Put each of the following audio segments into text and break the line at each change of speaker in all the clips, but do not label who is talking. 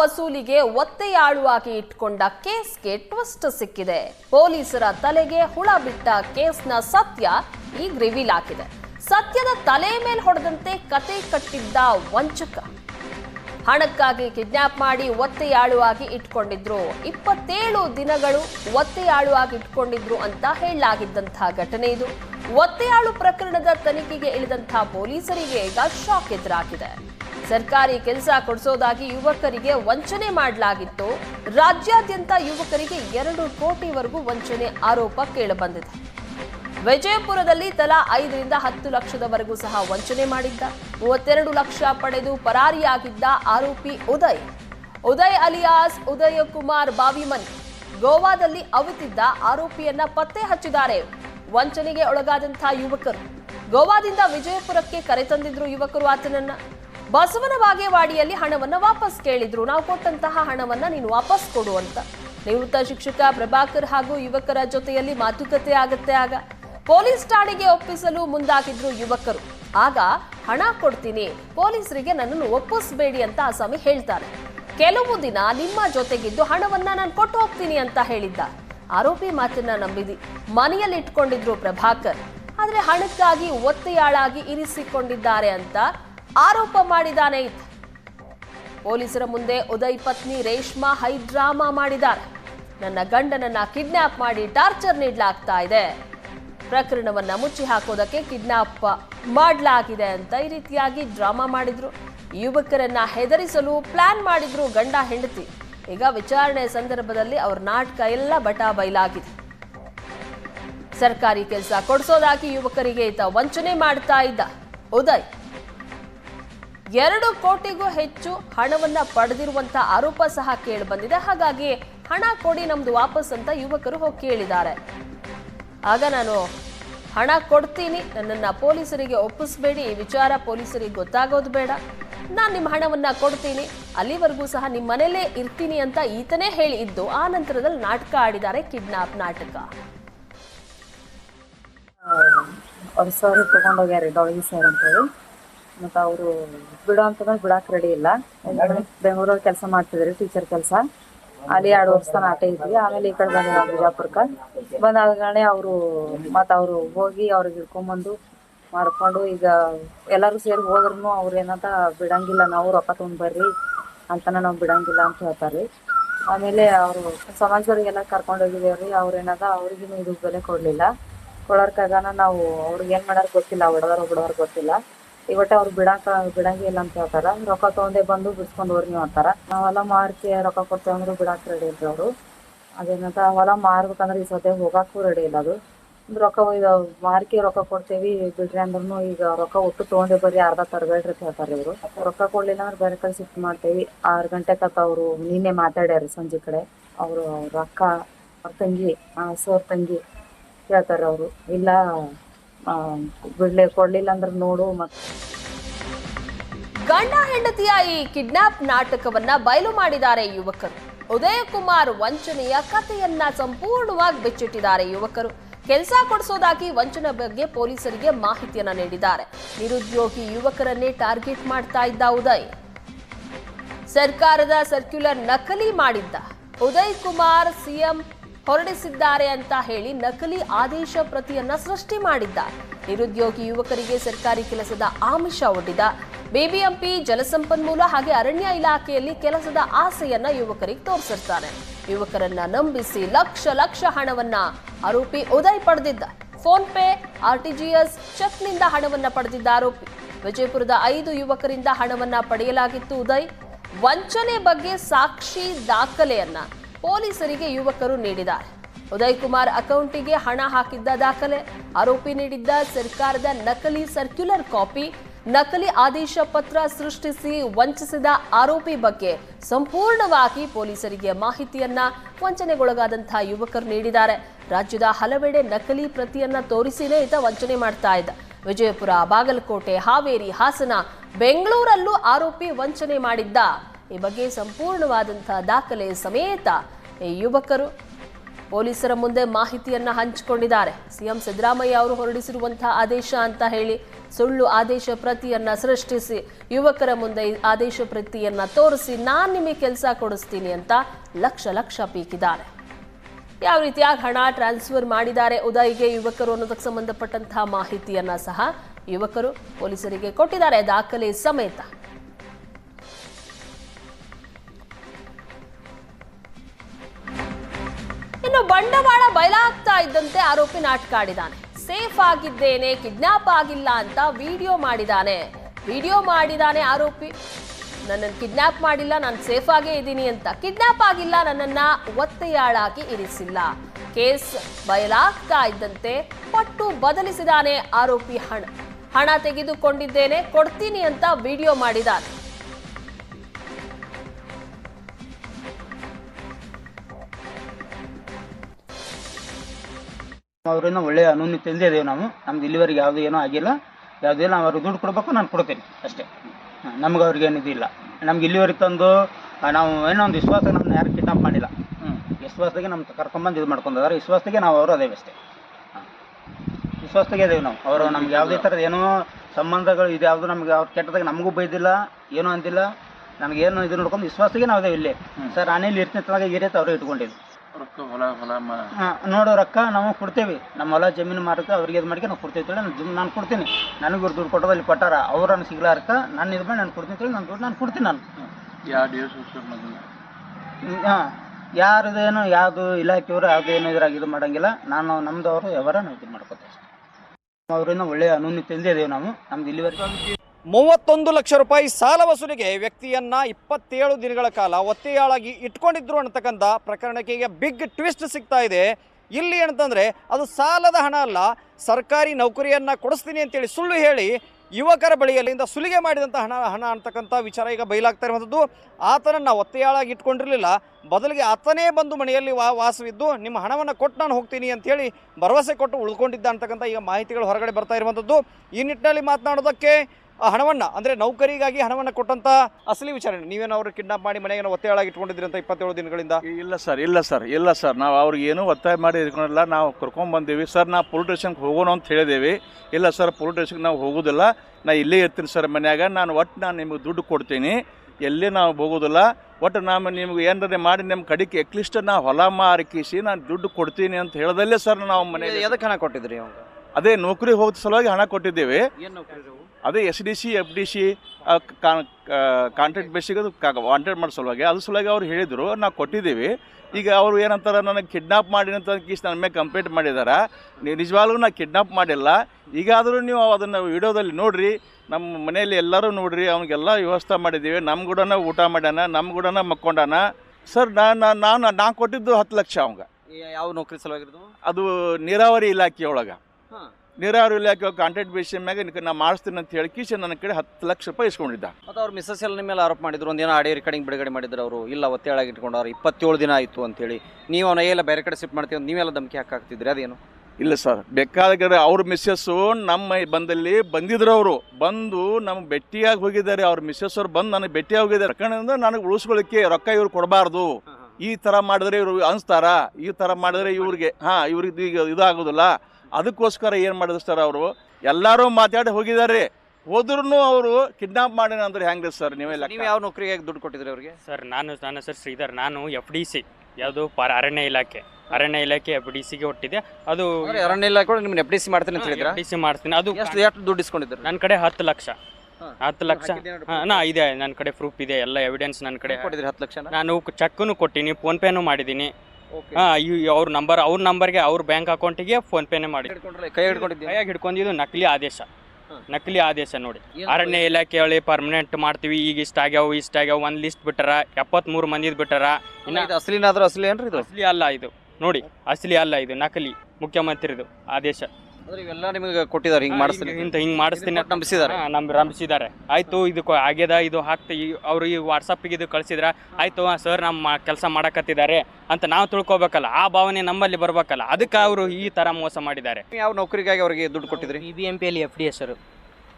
ವಸೂಲಿಗೆ ಒತ್ತೆಯಾಳುವಾಗಿ ಇಟ್ಕೊಂಡ ಕೇಸ್ಗೆ ಟ್ವಿಸ್ಟ್ ಸಿಕ್ಕಿದೆ. ಪೊಲೀಸರ ತಲೆಗೆ ಹುಳ ಬಿಟ್ಟ ಕೇಸ್ನ ಸತ್ಯ ಈಗ ರಿವೀಲ್ ಆಗಿದೆ ಸತ್ಯದ ತಲೆ ಮೇಲೆ ಹೊಡೆದಂತೆ ಕತೆ ಕಟ್ಟಿದ್ದ ವಂಚಕ. ಹಣಕ್ಕಾಗಿ ಕಿಡ್ನಾಪ್ ಮಾಡಿ ಒತ್ತೆಯಾಳುವಾಗಿ ಇಟ್ಕೊಂಡಿದ್ರು. ಇಪ್ಪತ್ತೇಳು ದಿನಗಳು ಒತ್ತೆಯಾಳುವಾಗಿ ಇಟ್ಕೊಂಡಿದ್ರು ಅಂತ ಹೇಳಲಾಗಿದ್ದಂತಹ ಘಟನೆ ಇದು. ಒತ್ತೆಯಾಳು ಪ್ರಕರಣದ ತನಿಖೆಗೆ ಇಳಿದಂತಹ ಪೊಲೀಸರಿಗೆ ಈಗ ಶಾಕ್ ಎದುರಾಗಿದೆ. ಸರ್ಕಾರಿ ಕೆಲಸ ಕೊಡಿಸೋದಾಗಿ ಯುವಕರಿಗೆ ವಂಚನೆ ಮಾಡಲಾಗಿತ್ತು. ರಾಜ್ಯಾದ್ಯಂತ ಯುವಕರಿಗೆ ಎರಡು ಕೋಟಿವರೆಗೂ ವಂಚನೆ ಆರೋಪ ಕೇಳಬಂದಿದೆ. ವಿಜಯಪುರದಲ್ಲಿ ತಲಾ ಐದರಿಂದ ಹತ್ತು ಲಕ್ಷದವರೆಗೂ ಸಹ ವಂಚನೆ ಮಾಡಿದ್ದ, ಮೂವತ್ತೆರಡು ಲಕ್ಷ ಪಡೆದು ಪರಾರಿಯಾಗಿದ್ದ ಆರೋಪಿ ಉದಯ್. ಉದಯ್ ಅಲಿಯಾಸ್, ಉದಯ ಕುಮಾರ್ ಬಾವಿಮನ್ ಗೋವಾದಲ್ಲಿ ಅವಿತಿದ್ದ ಆರೋಪಿಯನ್ನ ಪತ್ತೆ ಹಚ್ಚಿದ್ದಾರೆ. ವಂಚನೆಗೆ ಒಳಗಾದಂತಹ ಯುವಕರು ಗೋವಾದಿಂದ ವಿಜಯಪುರಕ್ಕೆ ಕರೆತಂದಿದ್ರು ಯುವಕರು ಆತನನ್ನ. ಬಸವನ ಬಾಗೇವಾಡಿಯಲ್ಲಿ ಹಣವನ್ನ ವಾಪಸ್ ಕೇಳಿದ್ರು. ನಾವು ಕೊಟ್ಟಂತಹ ಹಣವನ್ನ ನೀನು ವಾಪಸ್ ಕೊಡು ಅಂತ. ನಿವೃತ್ತ ಶಿಕ್ಷಕ ಪ್ರಭಾಕರ್ ಹಾಗೂ ಯುವಕರ ಜೊತೆಯಲ್ಲಿ ಮಾತುಕತೆ ಆಗತ್ತೆ ಆಗ. ಪೊಲೀಸ್ ಠಾಣೆಗೆ ಒಪ್ಪಿಸಲು ಮುಂದಾಗಿದ್ರು ಯುವಕರು. ಆಗ ಹಣ ಕೊಡ್ತೀನಿ, ಪೊಲೀಸರಿಗೆ ನನ್ನನ್ನು ಒಪ್ಪಿಸಬೇಡಿ ಅಂತ ಆಸಾಮಿ ಹೇಳ್ತಾರೆ ಕೆಲವು ದಿನ ನಿಮ್ಮ ಜೊತೆಗಿದ್ದು ಹಣವನ್ನ ನಾನು ಕೊಟ್ಟು ಹೋಗ್ತೀನಿ ಅಂತ ಹೇಳಿದ್ದ. ಆರೋಪಿ ಮಾತನ್ನ ನಂಬಿದಿ. ಮನೆಯಲ್ಲಿ ಇಟ್ಕೊಂಡಿದ್ರು ಪ್ರಭಾಕರ್. ಆದ್ರೆ ಹಣಕ್ಕಾಗಿ ಒತ್ತೆಯಾಳಾಗಿ ಇರಿಸಿಕೊಂಡಿದ್ದಾರೆ ಅಂತ ಆರೋಪ ಮಾಡಿದಾನೆ ಈತ ಪೊಲೀಸರ ಮುಂದೆ ಉದಯ್ ಪತ್ನಿ ರೇಷ್ಮಾ ಹೈ ಡ್ರಾಮಾ ಮಾಡಿದ್ದಾರೆ. ನನ್ನ ಗಂಡನನ್ನ ಕಿಡ್ನಾಪ್ ಮಾಡಿ ಟಾರ್ಚರ್ ನೀಡಲಾಗ್ತಾ ಇದೆ. ಪ್ರಕರಣವನ್ನ ಮುಚ್ಚಿ ಹಾಕೋದಕ್ಕೆ ಕಿಡ್ನಾಪ್ ಮಾಡಲಾಗಿದೆ ಅಂತ ಈ ರೀತಿಯಾಗಿ ಡ್ರಾಮಾ ಮಾಡಿದ್ರು. ಯುವಕರನ್ನ ಹೆದರಿಸಲು ಪ್ಲಾನ್ ಮಾಡಿದ್ರು ಗಂಡ ಹೆಂಡತಿ. ಈಗ ವಿಚಾರಣೆ ಸಂದರ್ಭದಲ್ಲಿ ಅವ್ರ ನಾಟಕ ಎಲ್ಲ ಬಟಾ ಬಯಲಾಗಿದೆ. ಸರ್ಕಾರಿ ಕೆಲಸ ಕೊಡಿಸೋದಾಗಿ ಯುವಕರಿಗೆ ಈತ ವಂಚನೆ ಮಾಡ್ತಾ ಇದ್ದ ಉದಯ್. ಎರಡು ಕೋಟಿಗೂ ಹೆಚ್ಚು ಹಣವನ್ನ ಪಡೆದಿರುವಂತ ಆರೋಪ ಸಹ ಕೇಳಿ ಬಂದಿದೆ. ಹಾಗಾಗಿ ಹಣ ಕೊಡಿ ನಮ್ದು ವಾಪಸ್ ಅಂತ ಯುವಕರು ಹೋಗಿ ಕೇಳಿದ್ದಾರೆ. ಆಗ ನಾನು ಹಣ ಕೊಡ್ತೀನಿ, ನನ್ನನ್ನ ಪೊಲೀಸರಿಗೆ ಒಪ್ಪಿಸ್ಬೇಡಿ, ಈ ವಿಚಾರ ಪೊಲೀಸರಿಗೆ ಗೊತ್ತಾಗೋದು ಬೇಡ. ನಾನು ನಿಮ್ಮ ಹಣವನ್ನ ಕೊಡ್ತೀನಿ, ಅಲ್ಲಿವರೆಗೂ ಸಹ ನಿಮ್ಮ ಮನೇಲೇ ಇರ್ತೀನಿ ಅಂತ ಈತನೇ ಹೇಳಿ ಇದ್ದು, ಆ ನಂತರದಲ್ಲಿ ನಾಟಕ ಆಡಿದ್ದಾರೆ ಕಿಡ್ನಾಪ್ ನಾಟಕ.
ಅವ್ರ ಸರ್ ತಗೊಂಡೋಗ್ಯಾರ ಡೊಳಗಿ ಸರ್ ಅಂತೇಳಿ. ಮತ್ತು ಅವರು ಬಿಡೋ ಅಂತಂದ್ರೆ ಬಿಡಾಕ್ ರೆಡಿ ಇಲ್ಲ. ಬೆಂಗಳೂರಲ್ಲಿ ಕೆಲಸ ಮಾಡ್ತಿದ್ರಿ ಟೀಚರ್ ಕೆಲಸ. ಅಲ್ಲಿ ಎರಡು ವರ್ಷ ಆಟ ಇದ್ವಿ. ಆಮೇಲೆ ಈ ಕಡೆ ಬಂದ ಬಿಜಾಪುರಕ್ಕೆ. ಬಂದಾಗಣೆ ಅವರು ಮತ್ತ ಅವರು ಹೋಗಿ ಅವ್ರಿಗೆ ಹಿಡ್ಕೊಂಬಂದು ಮಾಡ್ಕೊಂಡು ಈಗ ಎಲ್ಲರೂ ಸೇರಿ ಹೋದ್ರೂ ಅವ್ರು ಏನಂತ, ಬಿಡಂಗಿಲ್ಲ ನಾವು, ರೊಕ್ಕ ತೊಗೊಂಡ್ ಬರ್ರಿ. ಅಂತನ ನಾವು ಬಿಡಂಗಿಲ್ಲ ಅಂತ ಹೇಳ್ತಾರೆ. ಆಮೇಲೆ ಅವರು ಸಮಾಜದವ್ರಿಗೆಲ್ಲ ಕರ್ಕೊಂಡು ಹೋಗಿದ್ದೇವ್ರಿ ಅವ್ರು ಏನದ ಅವ್ರಿಗೂ ಇದು ಬೆಲೆ ಕೊಡ್ಲಿಲ್ಲ. ಕೊಡೋರ್ಕಾಗನ ನಾವು ಅವ್ರಿಗೆ ಏನ್ ಮಾಡಾರ ಗೊತ್ತಿಲ್ಲ ಹೊಡೆದಾರ ಬಿಡೋರ್ ಗೊತ್ತಿಲ್ಲ. ಇವಟ್ಟ ಅವ್ರು ಬಿಡಾಕ ಬಿಡಂಗಿಲ್ಲ ಅಂತ ಹೇಳ್ತಾರ. ರೊಕ್ಕ ತಗೊಂಡೇ ಬಂದು ಬಿಡ್ಸ್ಕೊಂಡು ಹೋರ್ ನೀವು ಅಂತಾರ. ಹೊಲ ಮಾರ್ಕೆ ರೊಕ್ಕ ಕೊಡ್ತೇವೆ ಅಂದ್ರೆ ಬಿಡಾಕ್ ರೆಡಿ ಇದ್ರು ಅವರು. ಅದೇನಂತ, ಹೊಲ ಮಾರ್ಬೇಕಂದ್ರೆ ಈ ಸದ್ಯ ಹೋಗಾಕು ರೆಡಿ ಇಲ್ಲ ಅದು. ರೊಕ್ಕ ಈಗ ಮಾರ್ಕೆ ರೊಕ್ಕ ಕೊಡ್ತೇವಿ, ಬಿಡ್ರಿ ಅಂದ್ರೂ ಈಗ ರೊಕ್ಕ ಒಟ್ಟು ತಗೊಂಡೆ ಬರ್ರಿ, ಅರ್ಧ ತರಬೇಡ್ರಿ ಅಂತ ಹೇಳ್ತಾರೆ ಇವರು. ರೊಕ್ಕ ಕೊಡ್ಲಿಲ್ಲ ಅಂದ್ರೆ ಬೇರೆ ಕಡೆ ಶಿಫ್ಟ್ ಮಾಡ್ತೇವಿ. ಆರು ಗಂಟೆಕತ್ತ ಅವರು ನಿನ್ನೆ ಮಾತಾಡ್ಯಾರ ಸಂಜೆ ಕಡೆ. ಅವರು ರೊಕ್ಕ ಅವ್ರ ತಂಗಿ ಸೋರ್ ತಂಗಿ ಹೇಳ್ತಾರೆ ಅವರು. ಇಲ್ಲ ಬಿಡ್ಲಿ ಕೊಡ್ಲಿಲ್ಲ ಅಂದ್ರೆ ನೋಡು ಮತ್ತೆ
ಗಂಡ ಹೆಂಡತಿಯ ಈ ಕಿಡ್ನಾಪ್ ನಾಟಕವನ್ನ ಬಯಲು ಮಾಡಿದ್ದಾರೆ ಯುವಕರು. ಉದಯ ಕುಮಾರ್ ವಂಚನೆಯ ಕಥೆಯನ್ನ ಸಂಪೂರ್ಣವಾಗಿ ಬಿಚ್ಚಿಟ್ಟಿದ್ದಾರೆ ಯುವಕರು. ಕೆಲಸ ಕೊಡಿಸೋದಾಗಿ ವಂಚನೆ ಬಗ್ಗೆ ಪೊಲೀಸರಿಗೆ ಮಾಹಿತಿಯನ್ನ ನೀಡಿದ್ದಾರೆ. ನಿರುದ್ಯೋಗಿ ಯುವಕರನ್ನೇ ಟಾರ್ಗೆಟ್ ಮಾಡ್ತಾ ಇದ್ದ ಉದಯ್. ಸರ್ಕಾರದ ಸರ್ಕ್ಯುಲರ್ ನಕಲಿ ಮಾಡಿದ್ದ. ಉದಯ್ ಕುಮಾರ್, ಸಿಎಂ ಹೊರಡಿಸಿದ್ದಾರೆ ಅಂತ ಹೇಳಿ ನಕಲಿ ಆದೇಶ ಪ್ರತಿಯನ್ನ ಸೃಷ್ಟಿ ಮಾಡಿದ್ದ ನಿರುದ್ಯೋಗಿ ಯುವಕರಿಗೆ ಸರ್ಕಾರಿ ಕೆಲಸದ ಆಮಿಷ ಒಡ್ಡಿದ ಬಿಬಿಎಂಪಿ ಜಲಸಂಪನ್ಮೂಲ ಹಾಗೆ ಅರಣ್ಯ ಇಲಾಖೆಯಲ್ಲಿ ಕೆಲಸದ ಆಸೆಯನ್ನ ಯುವಕರಿಗೆ ತೋರಿಸಿರ್ತಾನೆ ಯುವಕರನ್ನ ನಂಬಿಸಿ ಲಕ್ಷ ಲಕ್ಷ ಹಣವನ್ನ ಆರೋಪಿ ಉದಯ್ ಪಡೆದಿದ್ದ. ಫೋನ್ ಪೇ ಆರ್ಟಿಜಿಎಸ್ ಚೆಕ್ನಿಂದ ಹಣವನ್ನ ಪಡೆದಿದ್ದ ಆರೋಪಿ. ವಿಜಯಪುರದ ಐದು ಯುವಕರಿಂದ ಹಣವನ್ನ ಪಡೆಯಲಾಗಿತ್ತು ಉದಯ್. ವಂಚನೆ ಬಗ್ಗೆ ಸಾಕ್ಷಿ ದಾಖಲೆಯನ್ನ ಪೊಲೀಸರಿಗೆ ಯುವಕರು ನೀಡಿದ್ದಾರೆ. ಉದಯ್ ಕುಮಾರ್ ಅಕೌಂಟಿಗೆ ಹಣ ಹಾಕಿದ್ದ ದಾಖಲೆ. ಆರೋಪಿ ನೀಡಿದ್ದ ಸರ್ಕಾರದ ನಕಲಿ ಸರ್ಕ್ಯುಲರ್ ಕಾಪಿ, ನಕಲಿ ಆದೇಶ ಪತ್ರ ಸೃಷ್ಟಿಸಿ ವಂಚಿಸಿದ ಆರೋಪಿ ಬಗ್ಗೆ ಸಂಪೂರ್ಣವಾಗಿ ಪೊಲೀಸರಿಗೆ ಮಾಹಿತಿಯನ್ನ ವಂಚನೆಗೊಳಗಾದಂತಹ ಯುವಕರು ನೀಡಿದ್ದಾರೆ. ರಾಜ್ಯದ ಹಲವೆಡೆ ನಕಲಿ ಪ್ರತಿಯನ್ನ ತೋರಿಸಿನೇ ಈತ ವಂಚನೆ ಮಾಡ್ತಾ ಇದ್ದ. ವಿಜಯಪುರ, ಬಾಗಲಕೋಟೆ, ಹಾವೇರಿ, ಹಾಸನ, ಬೆಂಗಳೂರಲ್ಲೂ ಆರೋಪಿ ವಂಚನೆ ಮಾಡಿದ್ದ. ಈ ಬಗ್ಗೆ ಸಂಪೂರ್ಣವಾದಂತಹ ದಾಖಲೆ ಸಮೇತ ಈ ಯುವಕರು ಪೊಲೀಸರ ಮುಂದೆ ಮಾಹಿತಿಯನ್ನ ಹಂಚಿಕೊಂಡಿದ್ದಾರೆ. ಸಿಎಂ ಸಿದ್ದರಾಮಯ್ಯ ಅವರು ಹೊರಡಿಸಿರುವಂತಹ ಆದೇಶ ಅಂತ ಹೇಳಿ ಸುಳ್ಳು ಆದೇಶ ಪ್ರತಿಯನ್ನ ಸೃಷ್ಟಿಸಿ ಯುವಕರ ಮುಂದೆ ಆದೇಶ ಪ್ರತಿಯನ್ನ ತೋರಿಸಿ ನಾನು ನಿಮಗೆ ಕೆಲಸ ಕೊಡಿಸ್ತೀನಿ ಅಂತ ಲಕ್ಷ ಲಕ್ಷ ಪೀಕಿದ್ದಾರೆ. ಯಾವ ರೀತಿಯಾಗಿ ಹಣ ಟ್ರಾನ್ಸ್ಫರ್ ಮಾಡಿದ್ದಾರೆ ಉದಯ್ಗೆ ಯುವಕರು ಅನ್ನೋದಕ್ಕೆ ಸಂಬಂಧಪಟ್ಟಂತಹ ಮಾಹಿತಿಯನ್ನ ಸಹ ಯುವಕರು ಪೊಲೀಸರಿಗೆ ಕೊಟ್ಟಿದ್ದಾರೆ. ದಾಖಲೆ ಸಮೇತ ಬಂಡವಾಳ ಬಯಲಾಗ್ತಾ ಇದ್ದಂತೆ ಆರೋಪಿ ನಾಟಕ ಆಡಿದಾನೆ ಸೇಫ್ ಆಗಿದ್ದೇನೆ, ಕಿಡ್ನಾಪ್ ಆಗಿಲ್ಲ ಅಂತ ವಿಡಿಯೋ ಮಾಡಿದಾನೆ ವಿಡಿಯೋ ಮಾಡಿದಾನೆ ಆರೋಪಿ. ನನ್ನನ್ನು ಕಿಡ್ನಾಪ್ ಮಾಡಿಲ್ಲ, ನಾನು ಸೇಫ್ ಆಗೇ ಇದ್ದೀನಿ ಅಂತ. ಕಿಡ್ನಾಪ್ ಆಗಿಲ್ಲ, ನನ್ನನ್ನ ಒತ್ತೆಯಾಳಾಗಿ ಇರಿಸಿಲ್ಲ. ಕೇಸ್ ಬಯಲಾಗ್ತಾ ಇದ್ದಂತೆ ಪಟ್ಟು ಬದಲಿಸಿದಾನೆ ಆರೋಪಿ ಹಣ. ಹಣ ತೆಗೆದುಕೊಂಡಿದ್ದೇನೆ, ಕೊಡ್ತೀನಿ ಅಂತ ವಿಡಿಯೋ ಮಾಡಿದಾನೆ
ಅವರಿಂದ ಒಳ್ಳೆಯ ಅನುಮತಿಯಿಂದ ಇದ್ದೇವೆ ನಾವು. ನಮ್ದು ಇಲ್ಲಿವರೆಗೆ ಯಾವುದು ಏನೂ ಆಗಿಲ್ಲ. ಯಾವುದೇ ನಾವು ಅವ್ರಿಗೆ ದುಡ್ಡು ಕೊಡಬೇಕು ನಾನು ಕೊಡ್ತೀನಿ ಅಷ್ಟೇ. ನಮ್ಗೆ ಅವ್ರಿಗೆ ಏನು ಇದಿಲ್ಲ ನಮ್ಗೆ ಇಲ್ಲಿವರೆಗೆ ತಂದು ನಾವು ಏನೋ ಒಂದು ವಿಶ್ವಾಸ ನಮ್ಮನ್ನ ಯಾರು ಕಿಡ್ನಾಪ್ ಮಾಡಿಲ್ಲ. ಹ್ಞೂ ವಿಶ್ವಾಸದಾಗೆ ನಮ್ಮ ಕರ್ಕೊಂಬಂದು ಇದು ಮಾಡ್ಕೊಂಡಿದ್ದಾರೆ ವಿಶ್ವಾಸಕ್ಕೆ ನಾವು ಅವರು ಅದೇ ಅಷ್ಟೇ. ವಿಶ್ವಾಸಕ್ಕೆ ವಿಶ್ವಾಸದಾಗೆ ಇದೇವೆ ನಾವು. ಅವರು ನಮ್ಗೆ ಯಾವುದೇ ಥರದ ಏನೋ ಸಂಬಂಧಗಳು ಇದು ಯಾವುದು ನಮ್ಗೆ ಅವ್ರು ಕೆಟ್ಟದಾಗ ನಮಗೂ ಬೈದಿಲ್ಲ ಏನೂ ಅಂದಿಲ್ಲ. ನಮಗೇನು ಇದು ನೋಡ್ಕೊಂಡು ವಿಶ್ವಾಸಕ್ಕೆ ನಾವು ಅದೇ ಇಲ್ಲೇ. ಸರ್ ನಾನೇ ಇರ್ತೀನಿ ತನಕ ಇರತ್ತೆ ಅವರು ಇಟ್ಕೊಂಡಿದ್ದು ನೋಡು ರೊಕ್ಕ ನಾವು ಕೊಡ್ತೇವೆ. ನಮ್ಮ ಹೊಲ ಜಮೀನು ಮಾರಕ್ಕೆ ಅವ್ರಿಗೆ ಇದು ಮಾಡಿಕೆ ನಾವು ಕೊಡ್ತೇವೆ ಹೇಳಿ ನಾನು ನಾನು ಕೊಡ್ತೀನಿ. ನನಗೆ ಇವ್ರು ದುಡ್ಡು ಕೊಟ್ಟೋದು ಅಲ್ಲಿ ಕೊಟ್ಟಾರ ಅವ್ರು ನನಗೆ ಸಿಗ್ಲಾರ್ಕ ನಾನು ಇದು ಮಾಡಿ ನಾನು ಕೊಡ್ತೀನಿ ಹೇಳಿ ನಾನು ದುಡ್ಡು ನಾನು ಕೊಡ್ತೀನಿ ನಾನು. ಹಾಂ ಯಾರದೇನು ಯಾವುದು ಇಲಾಖೆಯವರು ಯಾವುದೇನು ಏನು ಇದ್ರಾಗ ಇದು ಮಾಡೋಂಗಿಲ್ಲ. ನಾನು ನಮ್ಮದವರು ಅವರು ಯಾವಾರ ನಾವು ಇದು ಮಾಡ್ಕೋತೇವೆ ಅವರಿಂದ ಒಳ್ಳೆಯ ಅನುಮತಿಯಿಂದ ಇದೇವೆ ನಾವು. ನಮ್ದು ಇಲ್ಲಿವರೆಗೆ
ಮೂವತ್ತೊಂದು ಲಕ್ಷ ರೂಪಾಯಿ ಸಾಲ ವಸೂಲಿಗೆ ವ್ಯಕ್ತಿಯನ್ನ ಇಪ್ಪತ್ತೇಳು ದಿನಗಳ ಕಾಲ ಒತ್ತೆಯಾಳಾಗಿ ಇಟ್ಕೊಂಡಿದ್ರು ಅನ್ನತಕ್ಕಂಥ ಪ್ರಕರಣಕ್ಕೆ ಈಗ ಬಿಗ್ ಟ್ವಿಸ್ಟ್ ಸಿಗ್ತಾ ಇದೆ. ಇಲ್ಲಿ ಅಂತಂದ್ರೆ ಅದು ಸಾಲದ ಹಣ ಅಲ್ಲ, ಸರ್ಕಾರಿ ನೌಕರಿಯನ್ನ ಕೊಡಿಸ್ತೀನಿ ಅಂತೇಳಿ ಸುಳ್ಳು ಹೇಳಿ ಯುವಕರ ಬಳಿಯಲ್ಲಿಂದ ಸುಲಿಗೆ ಮಾಡಿದಂಥ ಹಣ ಹಣ ಅಂತಕ್ಕಂಥ ವಿಚಾರ ಈಗ ಬಯಲಾಗ್ತಾ ಇರುವಂಥದ್ದು. ಆತನನ್ನು ಒತ್ತೆಯಾಳಾಗಿ ಇಟ್ಕೊಂಡಿರಲಿಲ್ಲ. ಬದಲಿಗೆ ಆತನೇ ಬಂದು ಮನೆಯಲ್ಲಿ ವಾ, ವಾಸವಿದ್ದು, ನಿಮ್ಮ ಹಣವನ್ನು ಕೊಟ್ಟು ನಾನು ಹೋಗ್ತೀನಿ ಅಂತೇಳಿ ಭರವಸೆ ಕೊಟ್ಟು ಉಳ್ಕೊಂಡಿದ್ದ ಅಂತಕ್ಕಂಥ ಈಗ ಮಾಹಿತಿಗಳು ಹೊರಗಡೆ ಬರ್ತಾ ಇರುವಂಥದ್ದು. ಈ ನಿಟ್ಟಿನಲ್ಲಿ ಮಾತನಾಡೋದಕ್ಕೆ ಆ ಹಣವನ್ನು ಅಂದರೆ ನೌಕರಿಗಾಗಿ ಹಣವನ್ನು ಕೊಟ್ಟಂತ ಅಸಲಿ ವಿಚಾರಣೆ. ನೀವೇನು ಅವ್ರು ಕಿಡ್ನಾಪ್ ಮಾಡಿ ಮನೆಗೆ ಒತ್ತೆಯಾಳಾಗಿ ಇಟ್ಕೊಂಡಿದ್ರಿ ಅಂತ ಇಪ್ಪತ್ತೇಳು ದಿನಗಳಿಂದ?
ಇಲ್ಲ ಸರ್ ಇಲ್ಲ ಸರ್ ಇಲ್ಲ ಸರ್ ನಾವು ಅವ್ರಿಗೆ ಏನು ಒತ್ತಾಯ ಮಾಡಿ ಇಟ್ಕೊಂಡಿಲ್ಲ. ನಾವು ಕರ್ಕೊಂಡ್ ಬಂದೀವಿ. ಸರ್ ನಾವು ಪೊಲೀಸ್ ಸ್ಟೇಷನ್ಗೆ ಹೋಗೋಣ ಅಂತ ಹೇಳಿದೇವಿ. ಇಲ್ಲ ಸರ್ ಪೊಲೀಸ್ ಸ್ಟೇಷನ್ಗೆ ನಾವು ಹೋಗೋದಿಲ್ಲ. ನಾ ಇಲ್ಲೇ ಇರ್ತೀನಿ ಸರ್ ಮನ್ಯಾಗ. ನಾನು ಒಟ್ಟು ನಾನು ನಿಮಗೆ ದುಡ್ಡು ಕೊಡ್ತೀನಿ. ಎಲ್ಲಿ ನಾವು ಹೋಗೋದಿಲ್ಲ. ಒಟ್ಟು ನಾನು ನಿಮ್ಗೆ ಏನಾರ ಮಾಡಿ ನಿಮ್ಮ ಕಡೆಗೆ ಅಟ್ಲೀಸ್ಟ್ ನಾವು ಹೊಲ ಮಾರಿಕಿಸಿ ನಾನು ದುಡ್ಡು ಕೊಡ್ತೀನಿ ಅಂತ ಹೇಳ್ದಲ್ಲೇ ಸರ್ ನಾವು ಮನೆಯಲ್ಲಿ
ಎದಕ್ಕೆ ಹಣ ಕೊಟ್ಟಿದ್ರಿ
ಅದೇ ನೌಕರಿ ಹೋದ ಸಲುವಾಗಿ ಹಣ ಕೊಟ್ಟಿದ್ದೇವೆ.
ಏನು ನೌಕರಿ
ಅದೇ S D C F D C contract ಬೇಸಿಗೆ ಅದು ವಾಂಟೆಡ್ ಮಾಡೋ ಸಲುವಾಗಿ. ಅದ್ರ ಸಲುವಾಗಿ ಅವ್ರು ಹೇಳಿದರು ನಾವು ಕೊಟ್ಟಿದ್ದೀವಿ. ಈಗ ಅವರು ಏನಂತಾರೆ ನನಗೆ ಕಿಡ್ನಾಪ್ ಮಾಡಿ ಅಂತ ಕೀಸ್ ನನ್ನ ಮೇಲೆ ಕಂಪ್ಲೇಂಟ್ ಮಾಡಿದಾರ. ನೀವು ನಿಜವಾಗ್ಲೂ ನಾ ಕಿಡ್ನಾಪ್ ಮಾಡಿಲ್ಲ. ಈಗಾದರೂ ನೀವು ಅದನ್ನು ವಿಡಿಯೋದಲ್ಲಿ ನೋಡಿರಿ. ನಮ್ಮ ಮನೆಯಲ್ಲಿ ಎಲ್ಲರೂ ನೋಡಿರಿ. ಅವ್ನಿಗೆಲ್ಲ ವ್ಯವಸ್ಥೆ ಮಾಡಿದ್ದೀವಿ. ನಮ್ಮ ಗೂಡನ ಊಟ ಮಾಡ್ಯಾನ ನಮ್ಮ ಗೂಡನ ಮಕ್ಕೊಂಡಾನ. ಸರ್ ನಾನು ನಾನು ನಾನು ಕೊಟ್ಟಿದ್ದು ಹತ್ತು ಲಕ್ಷ ಅವಂಗ.
ಯಾವ ನೌಕರಿ ಸಲುವಾಗಿರೋದು?
ಅದು ನೀರಾವರಿ
ಇಲಾಖೆಯೊಳಗೆ.
ನೀರಾವರಿ ಇಲಾಖೆ ಕಾಂಟ್ರಾಕ್ಟ್ ಬೇಸಿಸ್ ಮ್ಯಾಗ ನಾ ಮಾಡಿಸ್ತೀನಿ ಅಂತ ಹೇಳಿ ಕಿಶನ್ ನನ್ನ ಕಡೆ ಹತ್ತು ಲಕ್ಷ ರೂಪಾಯಿ ಇಸ್ಕೊಂಡಿದ್ದ.
ಮತ್ತು ಅವ್ರ ಮಿಸಸ್ ಎಲ್ಲ ಮೇಲೆ ಆರೋಪ ಮಾಡಿದ್ರು ಒಂದೇನೋ ಆಡಿಯೋ ರೆಕಾರ್ಡಿಂಗ್ ಬಿಡುಗಡೆ ಮಾಡಿದ್ರು ಅವರು. ಇಲ್ಲ ಒತ್ತೇಳಾಗಿ ಇಟ್ಕೊಂಡವ್ರು. ಇಪ್ಪತ್ತೇಳು ದಿನ ಆಯಿತು ಅಂತೇಳಿ ನೀವು ಅವನ ಎಲ್ಲ ಬೇರೆ ಕಡೆ ಶಿಫ್ಟ್ ಮಾಡ್ತೀವಿ ನೀವೆಲ್ಲ ಧಮಕಿ ಹಾಕಾಗ್ತಿದ್ರಿ ಅದೇನು?
ಇಲ್ಲ ಸರ್ ಬೇಕಾದ್ರೆ ಅವ್ರ ಮಿಸ್ಸಸ್ಸು ನಮ್ಮ ಬಂದಲ್ಲಿ ಬಂದಿದ್ರು ಅವರು. ಬಂದು ನಮ್ಗೆ ಭೇಟಿಯಾಗಿ ಹೋಗಿದ್ದಾರೆ. ಅವ್ರ ಮಿಸ್ಸಸ್ ಅವ್ರು ಬಂದು ನನಗೆ ಭೇಟಿಯಾಗಿ ಹೋಗಿದ್ದಾರೆ. ಯಾಕಂದ್ರೆ ನನಗೆ ಉಳಿಸ್ಕೊಳ್ಳಿಕ್ಕೆ ರೊಕ್ಕ ಇವ್ರು ಕೊಡಬಾರ್ದು. ಈ ಥರ ಮಾಡಿದ್ರೆ ಇವರು ಅನಿಸ್ತಾರ? ಈ ಥರ ಮಾಡಿದ್ರೆ ಇವ್ರಿಗೆ ಹಾಂ ಇವ್ರಿಗೆ ಈಗ ಇದಾಗೋದಿಲ್ಲ. ಅದಕ್ಕೋಸ್ಕರ ಏನು ಮಾಡಿದ್ರು ಸರ್ ಅವರು? ಎಲ್ಲರೂ ಮಾತಾಡಿ ಹೋಗಿದ್ದಾರೆ. ಹೋದ್ರೂ ಅವರು ಕಿಡ್ನಾಪ್ ಮಾಡಿನ ಅಂದ್ರೆ ಹೆಂಗ್ರಿ ಸರ್ ನೀವೆಲ್ಲ
ನೀವು ಯಾವ ನೌಕರಿಗೆ ದುಡ್ಡು ಕೊಟ್ಟಿದ್ರಿ ಅವ್ರಿಗೆ?
ಸರ್ ನಾನು ನನ್ನ ಹೆಸರು ಶ್ರೀಧರ್. ನಾನು ಎಫ್ ಡಿ ಸಿ ಯಾವುದು ಪಾರ ಅರಣ್ಯ ಇಲಾಖೆ. ಅರಣ್ಯ ಇಲಾಖೆ ಎಫ್ ಡಿ ಸಿಗೆ ಹೊಟ್ಟಿದೆ ಅದು
ಅರಣ್ಯ ಇಲಾಖೆ ಕೂಡ ಎಫ್ ಡಿ ಸಿ ಮಾಡ್ತೀನಿ ಅಂತ ಹೇಳಿದ್ರೆ?
ಎಫ್ ಡಿ ಸಿ ಮಾಡ್ತೀನಿ. ಅದು
ಎಷ್ಟು ಎಷ್ಟು ದುಡ್ಡು ಇಸ್ಕೊಂಡಿದ್ರು?
ನನ್ನ ಕಡೆ ಹತ್ತು ಲಕ್ಷ. ಹತ್ತು ಲಕ್ಷ. ನಾ ಇದೆ ನನ್ನ ಕಡೆ ಪ್ರೂಫ್ ಇದೆ ಎಲ್ಲ ಎವಿಡೆನ್ಸ್ ನನ್ನ ಕಡೆ.
ಕೊಟ್ಟಿದ್ರಿ ಹತ್ತು ಲಕ್ಷ
ನಾನು ಚೆಕ್ಕನ್ನು ಕೊಟ್ಟಿನಿ ಫೋನ್ ಪೇನು ಮಾಡಿದ್ದೀನಿ ಅವ್ರ ನಂಬರ್ ಅವ್ರ ನಂಬರ್ಗೆ ಅವ್ರ ಬ್ಯಾಂಕ್ ಅಕೌಂಟಿಗೆ ಫೋನ್ ಪೇನೆ ಮಾಡಿ.
ಕೈ
ಕೈಯಾಗಿ ಹಿಡ್ಕೊಂಡಿದ್ದು ನಕಲಿ ಆದೇಶ. ನಕಲಿ ಆದೇಶ ನೋಡಿ. ಅರಣ್ಯ ಇಲಾಖೆ ಹೇಳಿ ಪರ್ಮನೆಂಟ್ ಮಾಡ್ತೀವಿ ಈಗ ಇಷ್ಟ ಆಗ್ಯಾವ ಇಷ್ಟ ಆಗ್ಯಾವ ಒಂದು ಲಿಸ್ಟ್ ಬಿಟ್ಟಾರ ಎಪ್ಪತ್ಮೂರು ಮಂದಿದ್ ಬಿಟ್ಟಾರ. ಇನ್ನ
ಅಸಲಿನಾದ್ರೂ ಅಸಲಿ ಏನ್ರಿ ಇದು?
ಅಸಲಿ ಅಲ್ಲ ಇದು. ನೋಡಿ ಅಸಲಿ ಅಲ್ಲ ಇದು ನಕಲಿ ಮುಖ್ಯಮಂತ್ರಿದು ಆದೇಶ.
ಅಂದ್ರೆ ಇವೆಲ್ಲ ನಿಮಗೆ ಕೊಟ್ಟಿದ್ದಾರೆ ಹಿಂಗೆ ಮಾಡಿಸ್ತೀನಿ.
ಇಂತ ಹಿಂಗ್ ಮಾಡಿಸ್ತೀನಿ.
ನಂಬಿಸಿದ್ದಾರೆ.
ನಮ್ಮ ರಂಭಿಸಿದ್ದಾರೆ ಆಯ್ತು ಇದು ಕೊ- ಆಗ್ಯದ ಇದು ಹಾಕ್ತಿ ಅವ್ರು ಈ ವಾಟ್ಸಪ್ಪಿಗೆ ಇದು ಕಳ್ಸಿದ್ರ ಆಯ್ತು ಸರ್ ನಮ್ಮ ಕೆಲಸ ಮಾಡಕತ್ತಿದ್ದಾರೆ ಅಂತ ನಾವು ತಿಳ್ಕೊಬೇಕಲ್ಲ ಆ ಭಾವನೆ ನಮ್ಮಲ್ಲಿ ಬರ್ಬೇಕಲ್ಲ ಅದಕ್ಕೆ ಅವರು ಈ ತರ ಮೋಸ ಮಾಡಿದ್ದಾರೆ.
ನೀವು ಯಾವ ನೌಕರಿಗಾಗಿ ಅವರಿಗೆ ದುಡ್ಡು ಕೊಟ್ಟಿದ್ರಿ?
ಬಿ ಬಿ ಎಂ ಪಿಯಲ್ಲಿ F D S sir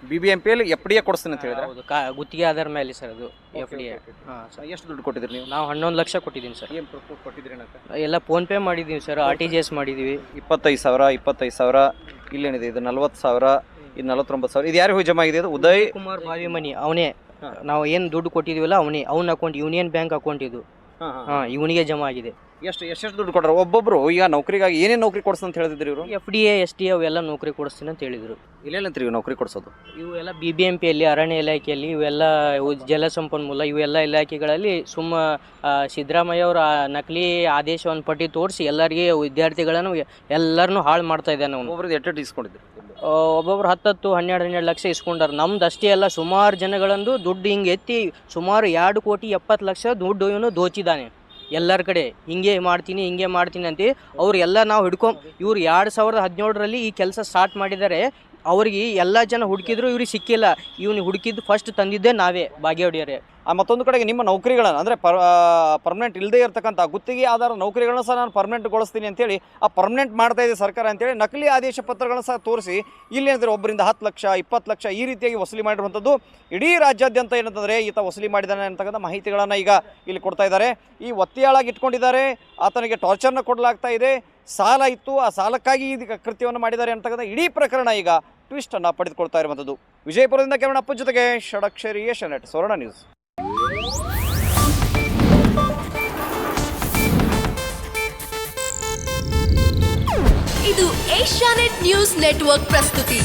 B B M P ಅಲ್ಲಿ ಎಫ್ ಡಿ ಎ ಕೊಡಿಸ್ತೀನಿ ಅಂತ ಹೇಳಿದ್ರೆ?
ಹೌದು ಕಾ ಗುತ್ತಿಗೆ ಆಧಾರ ಮೇಲೆ ಸರ್ ಅದು ಎಫ್ ಡಿ ಹಾಂ ಸರ್
ಎಷ್ಟು ದುಡ್ಡು ಕೊಟ್ಟಿದ್ರಿ ನೀವು?
ನಾವು ಹನ್ನೊಂದು ಲಕ್ಷ ಕೊಟ್ಟಿದ್ದೀನಿ ಸರ್
ಏನು ಕೊಟ್ಟಿದ್ರಿ
ಎಲ್ಲ ಫೋನ್ ಪೇ ಮಾಡಿದ್ದೀವಿ sir R T G S ಮಾಡಿದ್ದೀವಿ.
ಇಪ್ಪತ್ತೈದು ಸಾವಿರ ಇಪ್ಪತ್ತೈದು ಸಾವಿರ. ಇಲ್ಲೇನಿದೆ? ಇದು ನಲ್ವತ್ತು ಸಾವಿರ ಇದು ನಲವತ್ತೊಂಬತ್ತು ಸಾವಿರ. ಇದು ಯಾರು ಹೋಗಿ ಜಮಾ ಆಗಿದೆ? ಅದು ಉದಯ್
ಕುಮಾರ್ ಬಾವಿಮನಿ ಅವನೇ. ನಾವು ಏನು ದುಡ್ಡು ಕೊಟ್ಟಿದೀವಲ್ಲ ಅವನೇ. ಅವ್ನ ಅಕೌಂಟ್ ಯೂನಿಯನ್ ಬ್ಯಾಂಕ್ ಅಕೌಂಟ್ ಇದು. ಹಾಂ ಇವನಿಗೆ ಜಮಾ ಆಗಿದೆ.
ಎಷ್ಟು ಎಷ್ಟೆಷ್ಟು ದುಡ್ಡು ಕೊಡ್ರ ಒಬ್ಬೊಬ್ರು ಈಗ ನೌಕರಿಗಾಗಿ ಏನೇ ನೌಕರಿ ಕೊಡ್ಸ ಅಂತ ಹೇಳಿದ್ರು ಇವರು?
F D A S T ಅವೆಲ್ಲ ನೌಕರಿ ಕೊಡಿಸ್ತೀನಿ ಅಂತ ಹೇಳಿದರು.
ಇಲ್ಲೆಲ್ಲಂತ್ರಿ ಇವ್ ನೌಕರಿ ಕೊಡ್ಸೋದು?
ಇವೆಲ್ಲ ಬಿ ಬಿ ಎಂ ಪಿಯಲ್ಲಿ ಅರಣ್ಯ ಇಲಾಖೆಯಲ್ಲಿ ಇವೆಲ್ಲ ಇವು ಜಲಸಂಪನ್ಮೂಲ ಇವೆಲ್ಲ ಇಲಾಖೆಗಳಲ್ಲಿ ಸುಮ್ಮ ಆ, ಸಿದ್ದರಾಮಯ್ಯ ಅವರ ನಕಲಿ ಆದೇಶವನ್ನು ಪಟ್ಟಿ ತೋರಿಸಿ ಎಲ್ಲರಿಗೆ ವಿದ್ಯಾರ್ಥಿಗಳನ್ನು ಎಲ್ಲರನ್ನೂ ಹಾಳು ಮಾಡ್ತಾ ಇದ್ದಾನೆ ಅವನು.
ಎಟ್ಟು ಎಟ್ಟೆಟ್ಟು ಇಸ್ಕೊಂಡಿದ್ರು?
ಒಬ್ಬೊಬ್ರು ಹತ್ತತ್ತು, ಹನ್ನೆರಡು ಹನ್ನೆರಡು ಲಕ್ಷ ಇಸ್ಕೊಂಡಾರ. ನಮ್ದು ಅಷ್ಟೇ ಅಲ್ಲ, ಸುಮಾರು ಜನಗಳಂದು ದುಡ್ಡು ಹಿಂಗೆ ಎತ್ತಿ, ಸುಮಾರು ಎರಡು ಕೋಟಿ ಎಪ್ಪತ್ತು ಲಕ್ಷ ದುಡ್ಡು ಇವನು ದೋಚಿದ್ದಾನೆ ಎಲ್ಲರ ಕಡೆ, ಹಿಂಗೆ ಮಾಡ್ತೀನಿ ಹಿಂಗೆ ಮಾಡ್ತೀನಿ ಅಂತ. ಅವ್ರು ಎಲ್ಲ ನಾವು ಹಿಡ್ಕೊಂಡು, ಇವ್ರು ಎರಡು ಸಾವಿರದ ಹದಿನೇಳರಲ್ಲಿ ಈ ಕೆಲಸ ಸ್ಟಾರ್ಟ್ ಮಾಡಿದ್ದಾರೆ ಅವ್ರಿಗೆ ಎಲ್ಲ ಜನ ಹುಡುಕಿದ್ರು, ಇವ್ರಿಗೆ ಸಿಕ್ಕಿಲ್ಲ. ಇವ್ನಿಗೆ ಹುಡುಕಿದ್ದು ಫಸ್ಟ್ ತಂದಿದ್ದೆ ನಾವೇ ಬಾಗೇವಾಡಿಯರೇ
ಆ, ಮತ್ತೊಂದು ಕಡೆಗೆ ನಿಮ್ಮ ನೌಕರಿಗಳನ್ನು, ಅಂದರೆ ಪರ್ ಪರ್ಮನೆಂಟ್ ಇಲ್ಲದೆ ಇರತಕ್ಕಂಥ ಗುತ್ತಿಗೆ ಆಧಾರ ನೌಕರಿಗಳನ್ನ ಸಹ ನಾನು ಪರ್ಮನೆಂಟ್ಗೊಳಿಸ್ತೀನಿ ಅಂತೇಳಿ, ಆ ಪರ್ಮನೆಂಟ್ ಮಾಡ್ತಾ ಇದೆ ಸರ್ಕಾರ ಅಂತೇಳಿ ನಕಲಿ ಆದೇಶ ಪತ್ರಗಳನ್ನ ಸಹ ತೋರಿಸಿ, ಇಲ್ಲಿ ಏನಂದರೆ ಒಬ್ಬರಿಂದ ಹತ್ತು ಲಕ್ಷ, ಇಪ್ಪತ್ತು ಲಕ್ಷ ಈ ರೀತಿಯಾಗಿ ವಸೂಲಿ ಮಾಡಿರುವಂಥದ್ದು, ಇಡೀ ರಾಜ್ಯಾದ್ಯಂತ ಏನಂತಂದರೆ ಈತ ವಸೂಲಿ ಮಾಡಿದ್ದಾನೆ ಅಂತಕ್ಕಂಥ ಮಾಹಿತಿಗಳನ್ನು ಈಗ ಇಲ್ಲಿ ಕೊಡ್ತಾ ಇದ್ದಾರೆ. ಈ ಒತ್ತೆಯಾಳಾಗಿ ಇಟ್ಕೊಂಡಿದ್ದಾರೆ, ಆತನಿಗೆ ಟಾರ್ಚರ್ನ ಕೊಡಲಾಗ್ತಾ ಇದೆ, ಸಾಲ ಇತ್ತು, ಆ ಸಾಲಕ್ಕಾಗಿ ಈ ಕೃತ್ಯವನ್ನು ಮಾಡಿದ್ದಾರೆ ಅಂತಕ್ಕಂಥ ಇಡೀ ಪ್ರಕರಣ ಈಗ ಟ್ವಿಸ್ಟನ್ನು ಪಡೆದುಕೊಳ್ತಾ ಇರುವಂಥದ್ದು. ವಿಜಯಪುರದಿಂದ ಕೆರಣಪ್ಪ ಜೊತೆಗೆ ಷಡಕ್ಷರಿ ಏಷ್ಯಾನೆಟ್ ಸ್ವರ್ಣ ನ್ಯೂಸ್
ಇದು ಏಷ್ಯಾನೆಟ್ ನ್ಯೂಸ್ ನೆಟ್ವರ್ಕ್ ಪ್ರಸ್ತುತಿ.